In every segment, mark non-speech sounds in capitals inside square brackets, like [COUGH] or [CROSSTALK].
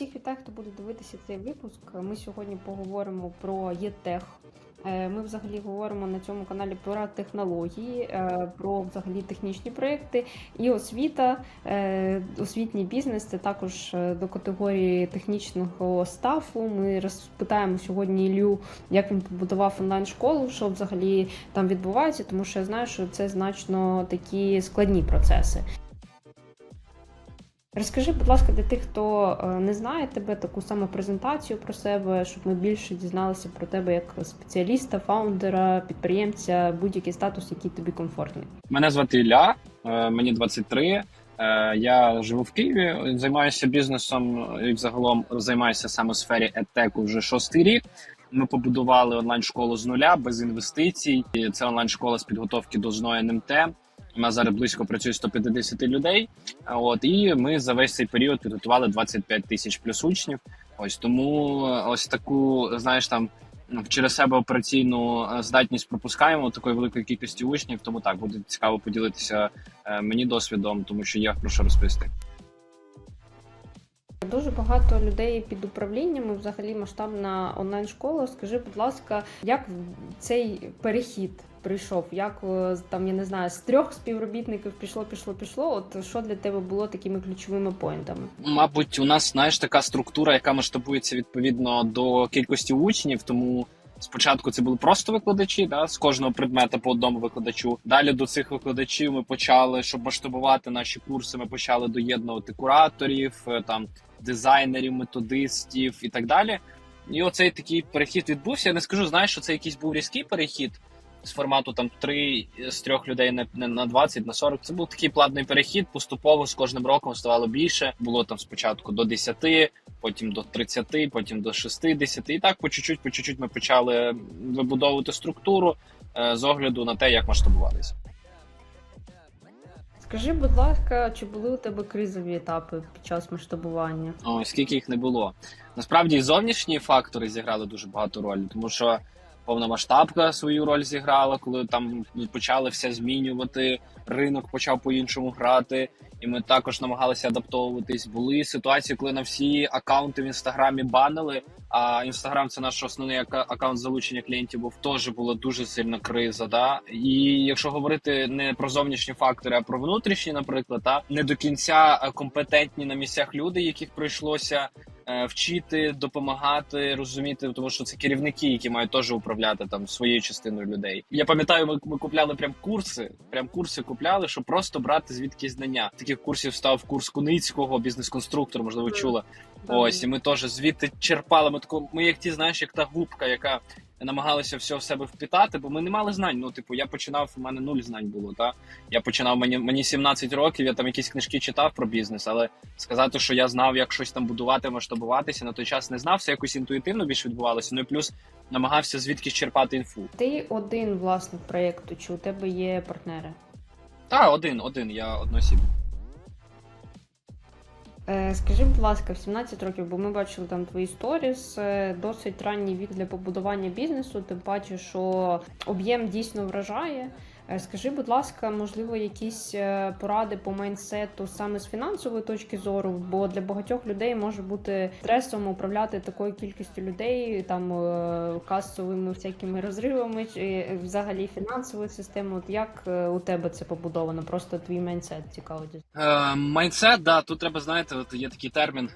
Всіх вітаю, хто буде дивитися цей випуск. Ми сьогодні поговоримо про ЄТЕХ. Е, Ми взагалі говоримо на цьому каналі про технології, е, про взагалі технічні проекти і освіта, е, освітній бізнес. Це також до категорії технічного стафу. Ми розпитаємо сьогодні Ілью, як він побудував онлайн-школу, що взагалі там відбувається, тому що я знаю, що це значно такі складні процеси. Розкажи, будь ласка, для тих, хто е, не знає тебе, таку саму презентацію про себе, щоб ми більше дізналися про тебе як спеціаліста, фаундера, підприємця, будь-який статус, який тобі комфортний. Мене звати Ілля, е, мені 23. Е, Я живу в Києві, займаюся бізнесом і взагалом займаюся саме у сфері едтеку вже шостий рік. Ми побудували онлайн-школу з нуля без інвестицій. Це онлайн-школа з підготовки до ЗНО НМТ. У нас зараз близько працює 150 людей. От і ми за весь цей період підготували 25 тисяч плюс учнів. Ось тому ось таку, знаєш, там ну, через себе операційну е, здатність пропускаємо такої великої кількості учнів. Тому так буде цікаво поділитися е, мені досвідом, тому що є про що розповісти. Дуже багато людей під управлінням, і взагалі масштабна онлайн-школа. Скажи, будь ласка, як цей перехід прийшов? Як е, там я не знаю, з трьох співробітників пішло, пішло, пішло? От що для тебе було такими ключовими поінтами? Мабуть, у нас знаєш така структура, яка масштабується відповідно до кількості учнів, тому. Спочатку це були просто викладачі, да, з кожного предмета по одному викладачу. Далі до цих викладачів ми почали, щоб масштабувати наші курси. Ми почали доєднувати кураторів, е, там дизайнерів, методистів і так далі. І оцей такий перехід відбувся. Я не скажу, знаєш, що це якийсь був різкий перехід з формату там три з трьох людей на, на, на 20, на 40. Це був такий плавний перехід. Поступово з кожним роком ставало більше. Було там спочатку до 10, потім до 30, потім до 60. І так по чуть-чуть, по чуть-чуть ми почали вибудовувати структуру е, з огляду на те, як масштабувалися. Скажи, будь ласка, чи були у тебе кризові етапи під час масштабування? Ой, скільки їх не було. Насправді зовнішні фактори зіграли дуже багато ролі, тому що повномасштабка свою роль зіграла, коли там почали все змінювати. Ринок почав по-іншому грати, і ми також намагалися адаптовуватись. Були ситуації, коли на всі акаунти в інстаграмі банили. А інстаграм це наш основний ака- акаунт залучення клієнтів. Був теж була дуже сильна криза. Да? І якщо говорити не про зовнішні фактори, а про внутрішні, наприклад, та не до кінця е, компетентні на місцях люди, яких прийшлося вчити, допомагати, розуміти, тому що це керівники, які мають теж управляти там своєю частиною людей. Я пам'ятаю, ми, ми купляли прям курси, прям курси купляли, щоб просто брати звідки знання. Таких курсів став курс Куницького, бізнес-конструктор, можливо, чула. Ось, і ми теж звідти черпали. Ми тако, ми як ті, знаєш, як та губка, яка намагалася все в себе впитати, бо ми не мали знань. Ну, типу, я починав, у мене нуль знань було. Та я починав мені мені 17 років. Я там якісь книжки читав про бізнес, але сказати, що я знав, як щось там будувати, масштабуватися на той час не знав. Все якось інтуїтивно більш відбувалося. Ну і плюс намагався звідки черпати інфу. Ти один власник проєкту, чи у тебе є партнери? Та один, один, я одноосібний. Е, Скажи, будь ласка, в 17 років, бо ми бачили там твої сторіс, е, досить ранній вік для побудування бізнесу, тим паче, що об'єм дійсно вражає. Е, Скажи, будь ласка, можливо, якісь е, поради по майнсету саме з фінансової точки зору, бо для багатьох людей може бути стресом управляти такою кількістю людей, там е, касовими всякими розривами, чи взагалі фінансовою системою. От як у тебе це побудовано? Просто твій майнсет цікаво. Майндсет, да, тут треба знаєте, от є такий термін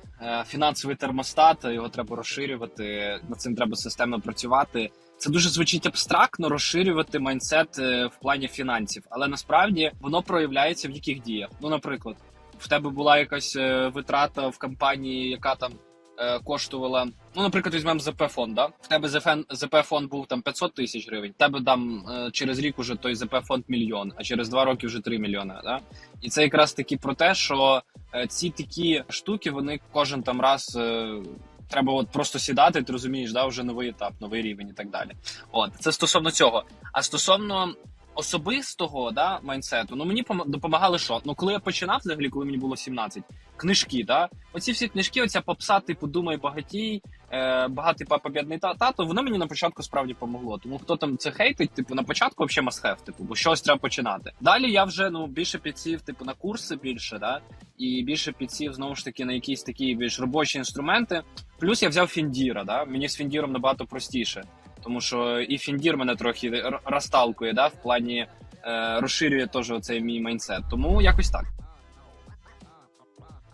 фінансовий термостат. Його треба розширювати. Над цим треба системно працювати. Це дуже звучить абстрактно розширювати майндсет е, в плані фінансів, але насправді воно проявляється в яких діях. Ну, наприклад, в тебе була якась е, витрата в компанії, яка там е, коштувала. Ну, наприклад, візьмемо ЗП фонд. Да? В тебе ЗП, фонд був там 500 тисяч гривень. Тебе там е, через рік уже той ЗП фонд мільйон, а через два роки вже 3 мільйони. Да? І це якраз таки про те, що е, ці такі штуки, вони кожен там раз. е, Треба от просто сідати, ти розумієш, да, вже новий етап, новий рівень і так далі. От це стосовно цього. А стосовно особистого да, майнсету, ну мені допомагали що? Ну, коли я починав, взагалі, коли мені було 17, книжки, да, оці всі книжки, оця попса, типу, думай багатій, е, багатий папа бідний та- тато, воно мені на початку справді помогло. Тому хто там це хейтить, типу на початку взагалі have, типу, бо щось треба починати. Далі я вже ну більше підсів, типу, на курси більше, да, і більше підсів знову ж таки на якісь такі більш робочі інструменти. Плюс я взяв Фіндіра. Да? Мені з Фіндіром набагато простіше, тому що і Фіндір мене трохи розталкує, да, в плані е, розширює теж оцей мій майнсет. Тому якось так.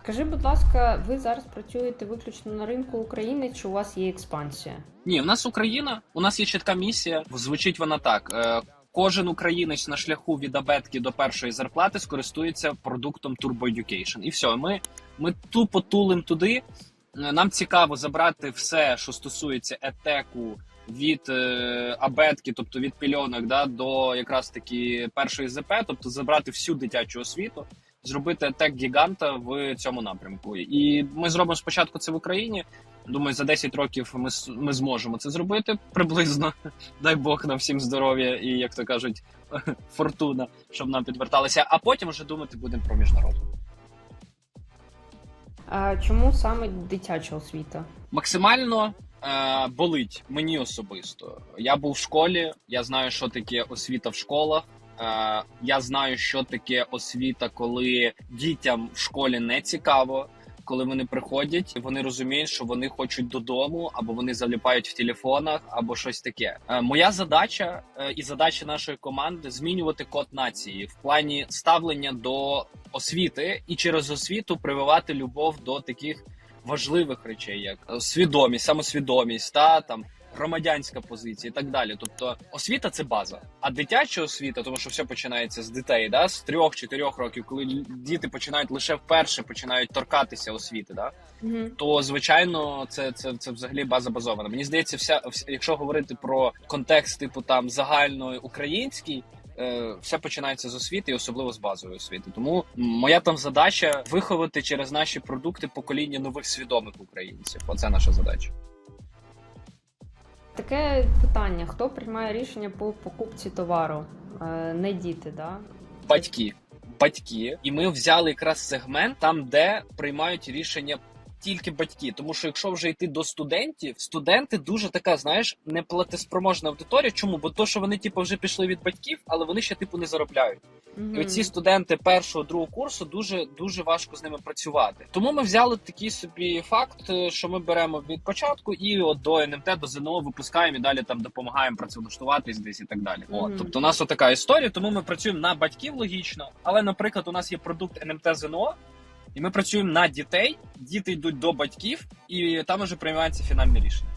Скажи, будь ласка, ви зараз працюєте виключно на ринку України, чи у вас є експансія? Ні, в нас Україна, у нас є чітка місія. Звучить вона так: е, кожен українець на шляху від абетки до першої зарплати скористується продуктом Turbo Education. І все, ми, ми тупо тулим туди. Е, Нам цікаво забрати все, що стосується етеку від е, абетки, тобто від пільонок, да, до якраз таки першої ЗП, тобто забрати всю дитячу освіту. Зробити етек гіганта в цьому напрямку, і ми зробимо спочатку це в Україні. Думаю, за 10 років ми, ми зможемо це зробити приблизно. [LAUGHS] Дай Бог нам всім здоров'я і, як то кажуть, [LAUGHS] фортуна, щоб нам підверталися. А потім вже думати будемо про міжнародну. А чому саме дитяча освіта? Максимально е, болить мені особисто. Я був в школі, я знаю, що таке освіта в школах. Е, я знаю, що таке освіта, коли дітям в школі не цікаво. Коли вони приходять, вони розуміють, що вони хочуть додому, або вони заліпають в телефонах, або щось таке. Е, моя задача е, і задача нашої команди змінювати код нації в плані ставлення до освіти і через освіту прививати любов до таких важливих речей, як свідомість, самосвідомість, та там громадянська позиція і так далі. Тобто освіта це база. А дитяча освіта, тому що все починається з дітей, да, з трьох-чотирьох років, коли діти починають лише вперше починають торкатися освіти, да, Угу. то звичайно це, це, це взагалі база базована. Мені здається, вся, вся якщо говорити про контекст, типу там загальної український. е, Все починається з освіти, і особливо з базової освіти. Тому моя там задача виховати через наші продукти покоління нових свідомих українців. Оце наша задача. Таке питання: хто приймає рішення по покупці товару? Е, Не діти, да? Батьки, батьки, і ми взяли якраз сегмент там, де приймають рішення. Тільки батьки, тому що якщо вже йти до студентів, студенти дуже така, знаєш, неплатеспроможна аудиторія. Чому? Бо то, що вони типу вже пішли від батьків, але вони ще типу не заробляють. Мгм. І оці студенти першого другого курсу дуже дуже важко з ними працювати. Тому ми взяли такий собі факт, е, що ми беремо від початку і от до НМТ, до ЗНО випускаємо і далі там допомагаємо працевлаштуватись десь і так далі. От, тобто, у нас отака історія. Тому ми працюємо на батьків логічно. Але, наприклад, у нас є продукт НМТ ЗНО. І ми працюємо на дітей, діти йдуть до батьків, і там уже приймається фінальне рішення.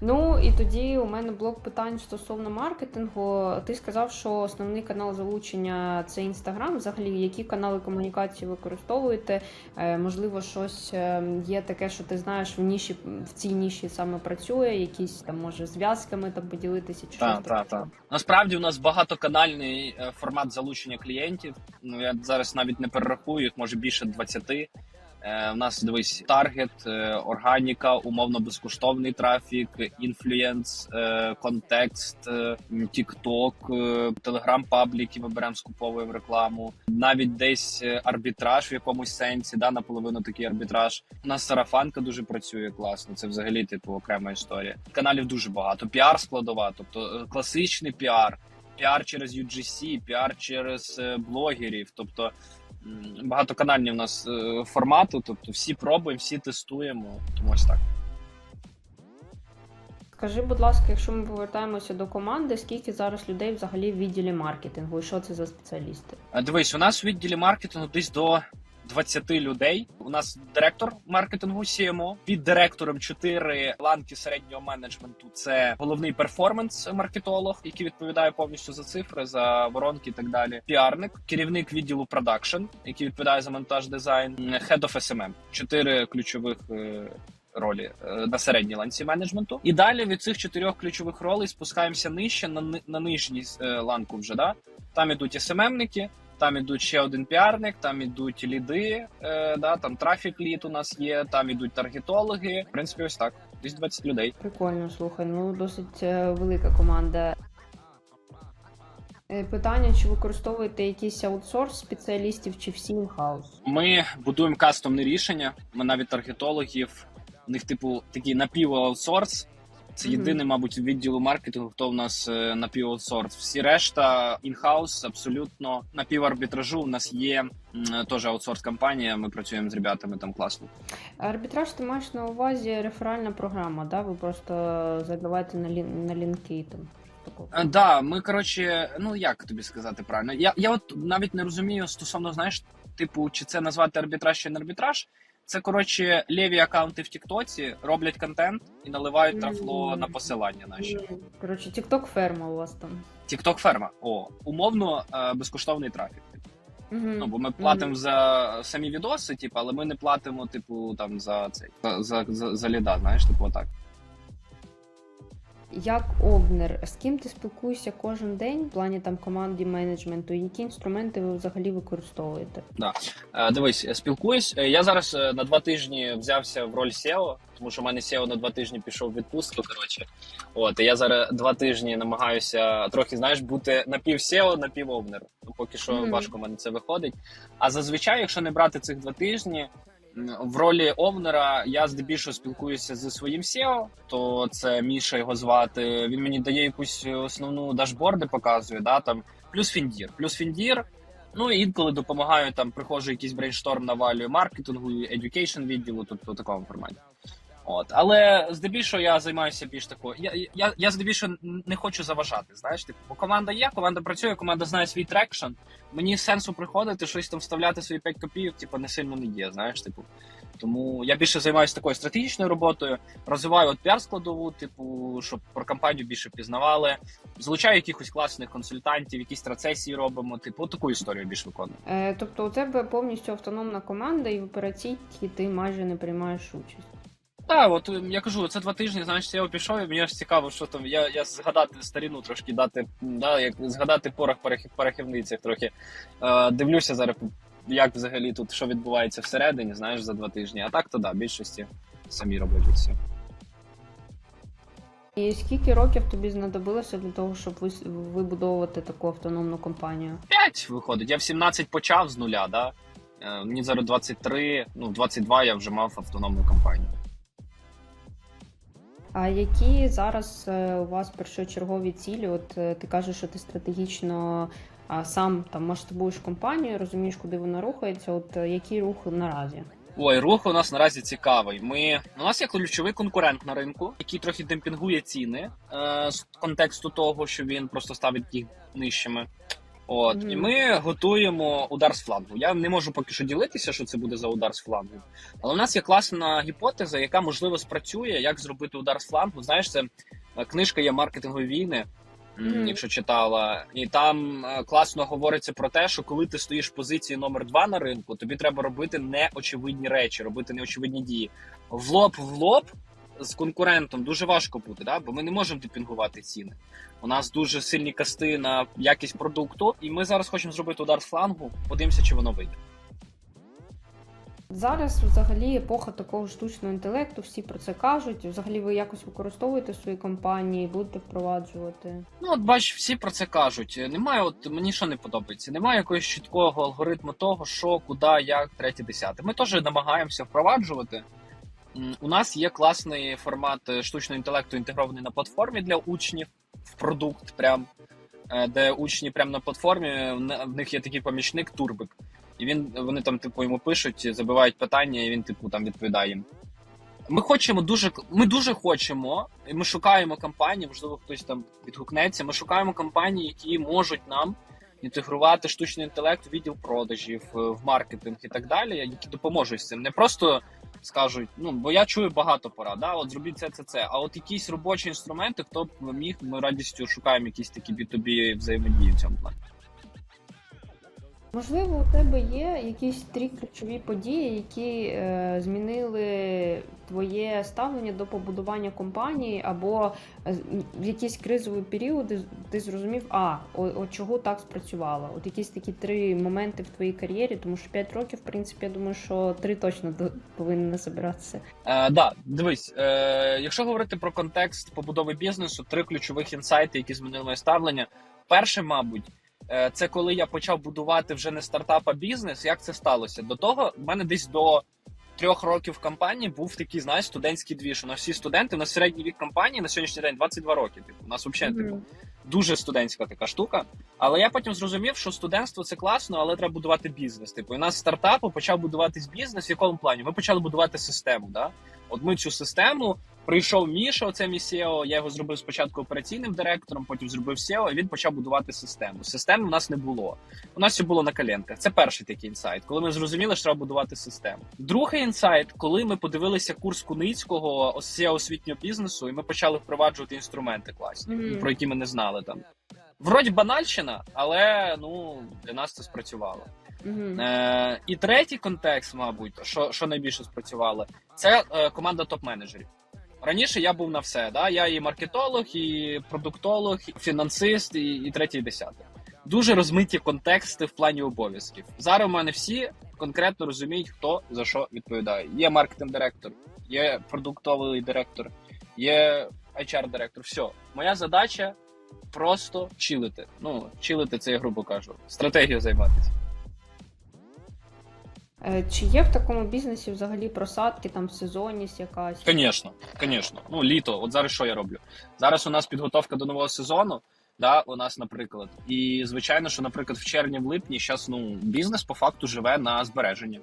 Ну і тоді у мене блок питань стосовно маркетингу. Ти сказав, що основний канал залучення це інстаграм. Взагалі, які канали комунікації використовуєте? Е, можливо, щось е, є таке, що ти знаєш в ніші в цій ніші саме працює, якісь там може зв'язками там поділитися чи Так, щось так, так. Насправді у нас багатоканальний е, формат залучення клієнтів. Ну я зараз навіть не перерахую їх, може більше 20. Е, У нас дивись таргет, е, органіка, умовно безкоштовний трафік, інфлюєнс, е, контекст, е, тікток, телеграм пабліки. Ми беремо скуповуємо рекламу. Навіть десь е, арбітраж в якомусь сенсі, да, наполовину такий арбітраж. У нас сарафанка дуже працює класно. Це взагалі типу окрема історія. Каналів дуже багато. Піар складова, тобто е, класичний піар, піар через UGC, піар через е, блогерів. Тобто багатоканальні в нас формату. Тобто всі пробуємо, всі тестуємо. Тому ось так. Скажи, будь ласка, якщо ми повертаємося до команди, скільки зараз людей взагалі в відділі маркетингу, і що це за спеціалісти? Е, Дивись, у нас у відділі маркетингу десь до 20 людей. У нас директор маркетингу CMO, під директором 4 ланки середнього менеджменту. Це головний перформанс-маркетолог, який відповідає повністю за цифри, за воронки і так далі. Піарник, керівник відділу продакшн, який відповідає за монтаж дизайн, Head of SMM. Чотири ключових. е, Ролі е, на середній ланці менеджменту, і далі від цих чотирьох ключових ролей спускаємося нижче на, на нижній е, ланку. Вже да там ідуть СММники, там ідуть ще один піарник, там ідуть ліди, е, да, там трафік лід у нас є, там ідуть таргетологи. В принципі, ось так. Десь 20 людей. Прикольно, слухай, ну досить е, велика команда. Е, Питання, чи використовуєте якийсь аутсорс спеціалістів, чи всі інхаус? Ми будуємо кастомне рішення. Ми навіть таргетологів У них, типу, такий напіваутсорс. Це єдиний, мабуть, відділу маркетингу, хто в нас е, напіваутсорс. Всі решта інхаус, абсолютно напіварбітражу. У нас є теж аутсорс компанія. Ми працюємо з ребятами там класно. Арбітраж ти маєш на увазі реферальна програма, да? Ви просто задаваєте на, лін... на лінки там. такого. Е, Да, ми коротше, ну як тобі сказати правильно? Я, я от навіть не розумію стосовно, знаєш, типу, чи це назвати арбітраж чи не арбітраж. Це коротше ліві аккаунти в Тіктоці роблять контент і наливають трафло на посилання наші. Коротше, тікток ферма у вас там. Тікток ферма. О, умовно е, безкоштовний трафік. Mm -hmm. Ну бо ми платимо Мгм. за самі відоси, типу, але ми не платимо, типу, там за цей за, за, за, за ліда, знаєш, типу, отак. Як овнер, з ким ти спілкуєшся кожен день в плані там команді менеджменту? Які інструменти ви взагалі використовуєте? Е, Дивись, спілкуюсь. Е, Я зараз е, на два тижні взявся в роль SEO, тому що в мене SEO на два тижні пішов в відпустку. Коротше, от і я зараз два тижні намагаюся трохи знаєш бути напів SEO, напів овнер. Ну, поки що Мгм. важко в мене це виходить. А зазвичай, якщо не брати цих два тижні. В ролі овнера я здебільшого спілкуюся зі своїм SEO, то це Міша його звати. Він мені дає якусь основну дашборди, показує, да там плюс Фіндір. Плюс Фіндір Ну і інколи допомагаю там, приходжу якийсь брейншторм навалюю маркетингу, education відділу, тобто в такому форматі. От, але здебільшого я займаюся більш такою. Я, я, я здебільшого не хочу заважати. Знаєш, типу, бо команда є, команда працює, команда знає свій трекшн. Мені сенсу приходити, щось там вставляти свої 5 копійок, типу, не сильно не є. Знаєш, типу. Тому я більше займаюся такою стратегічною роботою, розвиваю от піар складову, типу, щоб про компанію більше пізнавали. Залучаю якихось класних консультантів, якісь трацесії робимо. Типу, таку історію більш виконую. Е, тобто у тебе повністю автономна команда, і в операційці ти майже не приймаєш участь. Так, от е, я кажу, це два тижні, знаєш, я пішов, і мені ж цікаво, що там. Я, я згадати старіну трошки дати, да, як згадати порох перехівницях трохи. Е, дивлюся зараз, як взагалі тут що відбувається всередині, знаєш, за два тижні. А так то да, більшості самі роблять все. І скільки років тобі знадобилося для того, щоб вибудовувати таку автономну компанію? П'ять виходить. Я в 17 почав з нуля, да? Е, мені зараз 23, ну 22 я вже мав автономну компанію. А які зараз е, у вас першочергові цілі? От е, ти кажеш, що ти стратегічно сам там масштабуєш компанію, розумієш, куди вона рухається. От е, який рух наразі? Ой, рух у нас наразі цікавий. Ми у нас є ключовий конкурент на ринку, який трохи демпінгує ціни е, з контексту того, що він просто ставить їх нижчими. От Мгм. і ми готуємо удар з флангу. Я не можу поки що ділитися, що це буде за удар з флангу. Але у нас є класна гіпотеза, яка можливо спрацює, як зробити удар з флангу. Знаєш, це е, книжка є маркетингові війни. м, Мгм. Якщо читала, і там е, класно говориться про те, що коли ти стоїш в позиції номер два на ринку, тобі треба робити неочевидні речі, робити неочевидні дії. В лоб в лоб з конкурентом дуже важко бути, да? бо ми не можемо депінгувати ціни. У нас дуже сильні касти на якість продукту, і ми зараз хочемо зробити удар з флангу. Подивимося, чи воно вийде. Зараз взагалі епоха такого штучного інтелекту, всі про це кажуть. Взагалі ви якось використовуєте в своїй компанії, будете впроваджувати. Ну, от бач, всі про це кажуть. Немає, от мені що не подобається. Немає якогось чіткого алгоритму того, що, куди, як, третє, десяте. Ми теж намагаємося впроваджувати. У нас є класний формат е, штучного інтелекту інтегрований на платформі для учнів в продукт, прям е, де учні прямо на платформі. в них є такий помічник Турбик. І він вони там, типу, йому пишуть, забивають питання, і він, типу, там відповідає їм. Ми хочемо дуже ми дуже хочемо, і ми шукаємо компанії, можливо, хтось там відгукнеться. Ми шукаємо компанії, які можуть нам інтегрувати штучний інтелект у відділ продажів, е, в маркетинг і так далі, які допоможуть з цим. Не просто скажуть, ну бо я чую багато порад, да, от зробіть це, це, це. А от якісь робочі інструменти, хто б міг, ми радістю шукаємо якісь такі B2B взаємодії в цьому плані. Можливо, у тебе є якісь три ключові події, які е, змінили твоє ставлення до побудування компанії, або е, в якісь кризові періоди ти зрозумів, а от чого так спрацювало? От якісь такі три моменти в твоїй кар'єрі, тому що 5 років, в принципі, я думаю, що три точно повинні назбиратися. Е, да, дивись, е, якщо говорити про контекст побудови бізнесу, три ключових інсайти, які змінили моє ставлення. Перше, мабуть, це коли я почав будувати вже не стартап, а бізнес. Як це сталося? До того в мене десь до трьох років компанії був такий, знаєш, студентський двіж. У нас всі студенти, у нас середній вік компанії на сьогоднішній день 22 роки. Типу, у нас взагалі типу, дуже студентська така штука. Але я потім зрозумів, що студентство це класно, але треба будувати бізнес. Типу, і у нас стартапу почав будуватись бізнес. В якому плані? Ми почали будувати систему. Да? От ми цю систему. Прийшов Міша, оце мій SEO, я його зробив спочатку операційним директором, потім зробив SEO, і він почав будувати систему. Системи в нас не було. У нас все було на коленках. Це перший такий інсайт, коли ми зрозуміли, що треба будувати систему. Другий інсайт, коли ми подивилися курс Куницького SEO освітнього бізнесу, і ми почали впроваджувати інструменти класні, Мгм. про які ми не знали там. Вроді банальщина, але ну для нас це спрацювало. Мгм. Е, і третій контекст, мабуть, що, що найбільше спрацювало, це е, команда топ-менеджерів. Раніше я був на все. Да? Я і маркетолог, і продуктолог, і фінансист, і, і третій, і десятий. Дуже розмиті контексти в плані обов'язків. Зараз у мене всі конкретно розуміють, хто за що відповідає. Є маркетинг-директор, є продуктовий директор, є HR-директор. Все, моя задача просто чилити. Ну, чилити це я грубо кажу. Стратегію займатися. Е, Чи є в такому бізнесі взагалі просадки, там сезонність якась? Звісно, звісно. Ну, літо. От зараз що я роблю? Зараз у нас підготовка до нового сезону. Да, у нас, наприклад, і звичайно, що, наприклад, в червні, в липні зараз ну бізнес по факту живе на збереженні.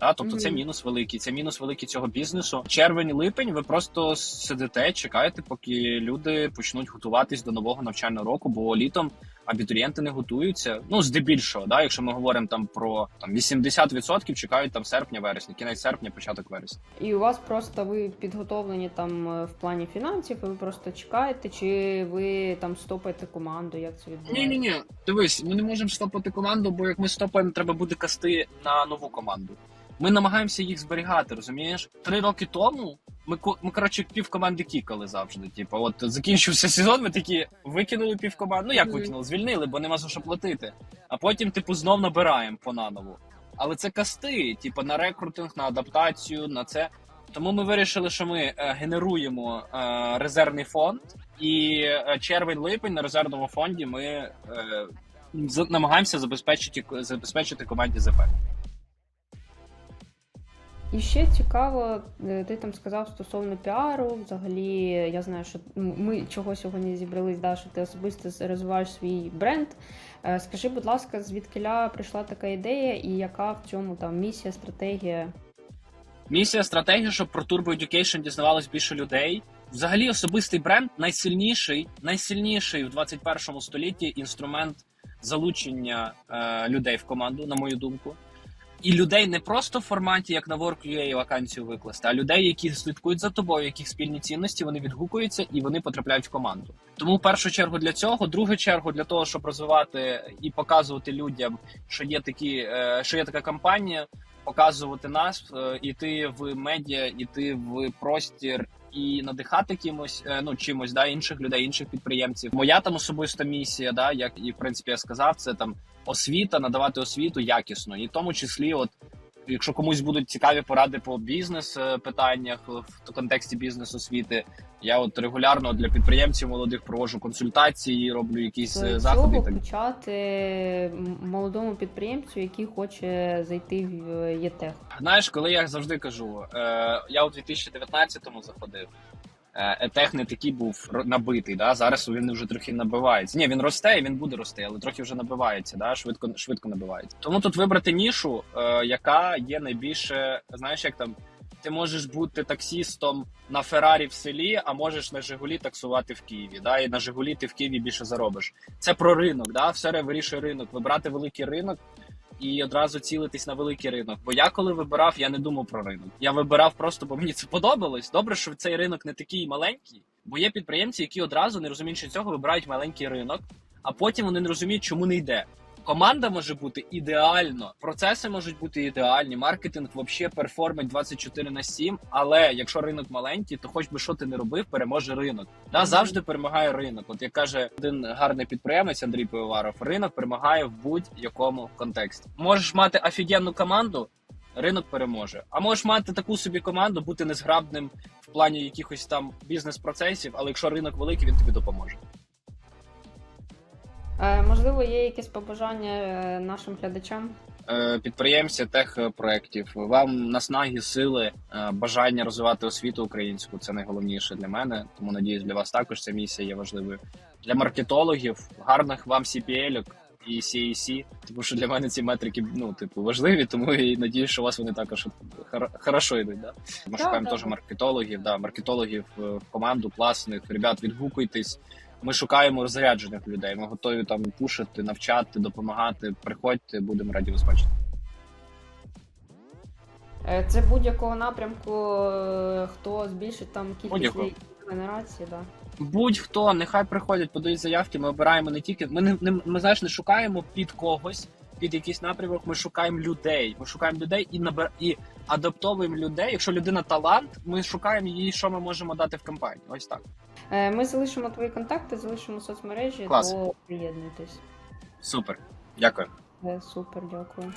Да, тобто це мінус великий. Це мінус великий цього бізнесу. Червень, липень. Ви просто сидите, чекаєте, поки люди почнуть готуватись до нового навчального року, бо літом абітурієнти не готуються. Ну здебільшого, да, якщо ми говоримо там про там 80% чекають там серпня, вересня, кінець серпня, початок вересня. І у вас просто ви підготовлені там е, в плані фінансів, і ви просто чекаєте, чи ви там стопаєте команду? Як це Ні, ні, ні. Дивись, ми не можемо стопати команду, бо як ми стопаємо, треба буде касти на нову команду. Ми намагаємося їх зберігати, розумієш? Три роки тому ми ми коротше пів команди кікали завжди. Типу, от закінчився сезон, ми такі викинули пів команди. Ну як викинули? Звільнили, бо нема за що платити. А потім, типу, знов набираємо по наново. Але це касти, типу, на рекрутинг, на адаптацію, на це. Тому ми вирішили, що ми е, генеруємо е, резервний фонд, і е, червень-липень на резервному фонді ми намагаємося забезпечити забезпечити команді ЗП. І ще цікаво, е, ти там сказав стосовно піару. Взагалі, я знаю, що ми чого сьогодні зібрались, да, що ти особисто розвиваєш свій бренд. Е, Скажи, будь ласка, звідкиля прийшла така ідея, і яка в цьому там місія, стратегія? Місія стратегія, щоб про Turbo Education дізнавалось більше людей. Взагалі, особистий бренд найсильніший, найсильніший в 21 столітті інструмент залучення е, людей в команду, на мою думку. І людей не просто в форматі, як на Work.ua вакансію викласти, а людей, які слідкують за тобою, яких спільні цінності, вони відгукуються і вони потрапляють в команду. Тому в першу чергу для цього, другу чергу для того, щоб розвивати і показувати людям, що є такі, е, що є така компанія, показувати нас, е, іти в медіа, іти в простір. І надихати кимось, е, ну чимось, да, інших людей, інших підприємців. Моя там особиста місія, да, як і в принципі я сказав, це там освіта, надавати освіту якісно, і в тому числі, от якщо комусь будуть цікаві поради по бізнес е, питаннях в контексті бізнес освіти, я от регулярно для підприємців молодих проводжу консультації, роблю якісь е, З заходи. чого почати молодому підприємцю, який хоче зайти в е, ЄТЕХ? знаєш, коли я завжди кажу, е, я у 2019-му заходив. Е, Етех не такий був набитий. Да? Зараз він вже трохи набивається. Ні, він росте і він буде рости, але трохи вже набивається, да? швидко, швидко набивається. Тому тут вибрати нішу, е, яка є найбільше, знаєш, як там. Ти можеш бути таксістом на Феррарі в селі, а можеш на Жигулі таксувати в Києві. Да? І на Жигулі ти в Києві більше заробиш. Це про ринок. Да? Все вирішує ринок. Вибрати великий ринок і одразу цілитись на великий ринок. Бо я коли вибирав, я не думав про ринок. Я вибирав просто, бо мені це подобалось. Добре, що цей ринок не такий маленький, бо є підприємці, які одразу не розуміючи цього, вибирають маленький ринок, а потім вони не розуміють, чому не йде. Команда може бути ідеально, процеси можуть бути ідеальні, маркетинг взагалі перформить 24 на 7, але якщо ринок маленький, то хоч би що ти не робив, переможе ринок. Да, завжди перемагає ринок. От як каже один гарний підприємець Андрій Пивоваров, ринок перемагає в будь-якому контексті. Можеш мати офігенну команду, ринок переможе. А можеш мати таку собі команду, бути незграбним в плані якихось там бізнес-процесів, але якщо ринок великий, він тобі допоможе. Е, Можливо, є якесь побажання е, нашим глядачам? е, підприємці техпроєктів. Вам наснаги, сили, бажання розвивати освіту українську. Це найголовніше для мене. Тому надіюсь, для вас також ця місія є важливою. Для маркетологів гарних вам CPL і CAC, тому що для мене ці метрики ну типу важливі, тому і надіюсь, що у вас вони також хор- хорошо йдуть. Да? Ми шукаємо теж маркетологів, да, маркетологів в команду класних. Ребят, відгукуйтесь. Ми шукаємо розряджених людей. Ми готові там пушити, навчати, допомагати. Приходьте, будемо раді вас бачити. Е, Це будь-якого напрямку, е, хто збільшить там кількість Будь-якого. генерації, да. Будь-хто, нехай приходять, подають заявки. Ми обираємо не тільки. Ми не, не ми знаєш, не шукаємо під когось, під якийсь напрямок. Ми шукаємо людей. Ми шукаємо людей і набер і адаптовуємо людей. Якщо людина талант, ми шукаємо її, що ми можемо дати в компанії. Ось так. Е, Ми залишимо твої контакти, залишимо соцмережі, Клас. то приєднуйтесь. Супер. Дякую. Е, Супер, дякую.